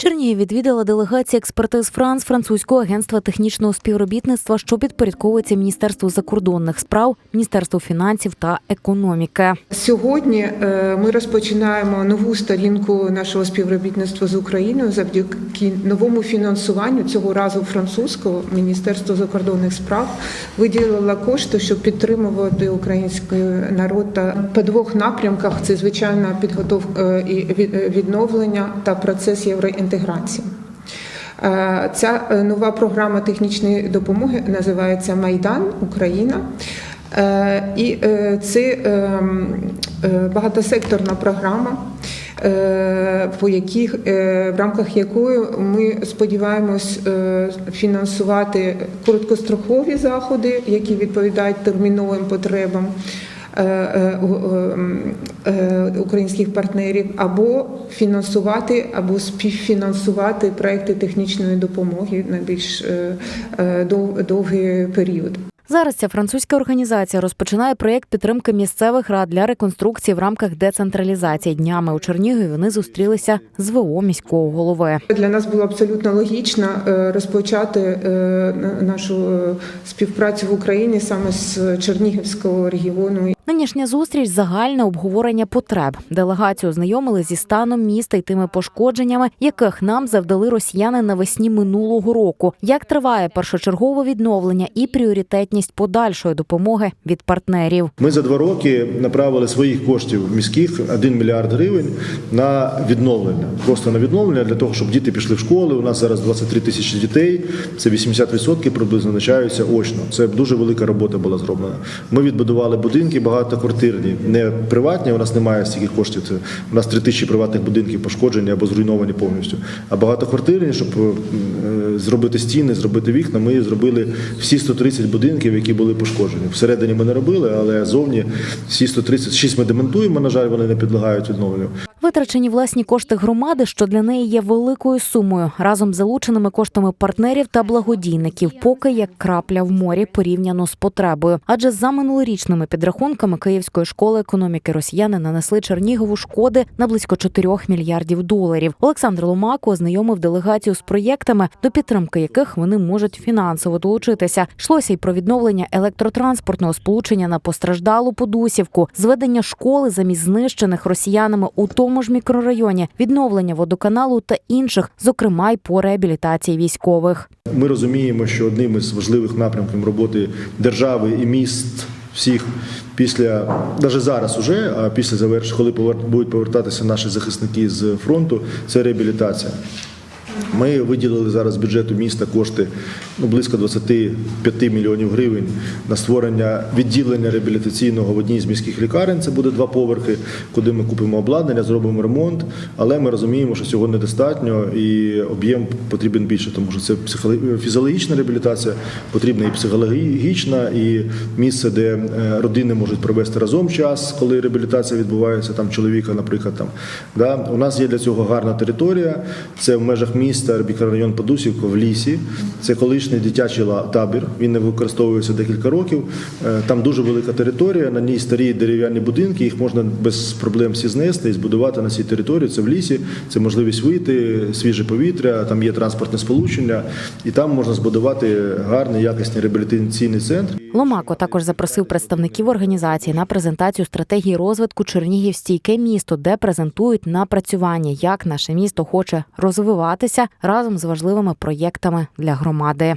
Чернігів відвідала делегація експертиз Франс французького агентства технічного співробітництва, що підпорядковується Міністерству закордонних справ, Міністерству фінансів та економіки. Сьогодні е, ми розпочинаємо нову сторінку нашого співробітництва з Україною завдяки новому фінансуванню цього разу французького Міністерство закордонних справ виділило кошти, щоб підтримувати український народ та по двох напрямках. Це звичайно підготовка і від- відновлення та процес євроінтеграції. Е, Ця е, нова програма технічної допомоги називається Майдан Україна. Е, І це багатосекторна програма, по яких в рамках якої ми сподіваємось фінансувати короткострокові заходи, які відповідають терміновим потребам. Е, е, е, українських партнерів або фінансувати, або співфінансувати проекти технічної допомоги на більш довгий період. Зараз ця французька організація розпочинає проєкт підтримки місцевих рад для реконструкції в рамках децентралізації. Днями у Чернігові вони зустрілися з ВО міського голови. Для нас було абсолютно логічно розпочати нашу співпрацю в Україні саме з Чернігівського регіону. Нинішня зустріч загальне обговорення потреб. Делегацію знайомили зі станом міста і тими пошкодженнями, яких нам завдали росіяни навесні минулого року. Як триває першочергове відновлення і пріоритетність подальшої допомоги від партнерів. Ми за два роки направили своїх коштів міських 1 мільярд гривень на відновлення. Просто на відновлення для того, щоб діти пішли в школи. У нас зараз 23 тисячі дітей. Це 80% приблизно навчаються очно. Це дуже велика робота була зроблена. Ми відбудували будинки багатоквартирні, не приватні. У нас немає стільки коштів. Це у нас 3 тисячі приватних будинків пошкоджені або зруйновані повністю. А багатоквартирні, щоб е, зробити стіни, зробити вікна, ми зробили всі 130 будинків, які були пошкоджені. Всередині ми не робили, але зовні всі 136 ми демонтуємо. На жаль, вони не підлягають відновленню. Витрачені власні кошти громади, що для неї є великою сумою, разом з залученими коштами партнерів та благодійників, поки як крапля в морі порівняно з потребою. Адже за минулорічними підрахунками Київської школи економіки росіяни нанесли Чернігову шкоди на близько 4 мільярдів доларів. Олександр Ломако ознайомив делегацію з проєктами, до підтримки яких вони можуть фінансово долучитися. Йшлося й про відновлення електротранспортного сполучення на постраждалу Подусівку, зведення школи замість знищених росіянами у тому ж мікрорайоні, відновлення водоканалу та інших, зокрема й по реабілітації військових. Ми розуміємо, що одним із важливих напрямків роботи держави і міст всіх після навіть зараз уже, а після завершення, коли будуть повертатися наші захисники з фронту, це реабілітація. Ми виділили зараз бюджету міста кошти ну, близько 25 мільйонів гривень на створення відділення реабілітаційного в одній з міських лікарень. Це буде два поверхи, куди ми купимо обладнання, зробимо ремонт. Але ми розуміємо, що цього недостатньо і об'єм потрібен більше, тому що це фізіологічна реабілітація, потрібна і психологічна, і місце, де е, родини можуть провести разом час, коли реабілітація відбувається, там чоловіка, наприклад. Там да у нас є для цього гарна територія. Це в межах міста мікрорайон Подусівка в лісі. Це колишній дитячий табір. Він не використовується декілька років. Е, Там дуже велика територія. На ній старі дерев'яні будинки. Їх можна без проблем всі знести і збудувати на цій території. Це в лісі. Це можливість вийти, свіже повітря. Там є транспортне сполучення, і там можна збудувати гарний якісний реабілітаційний центр. Ломако також запросив представників організації на презентацію стратегії розвитку Чернігів стійке місто, де презентують напрацювання, як наше місто хоче розвиватися разом з важливими проєктами для громади.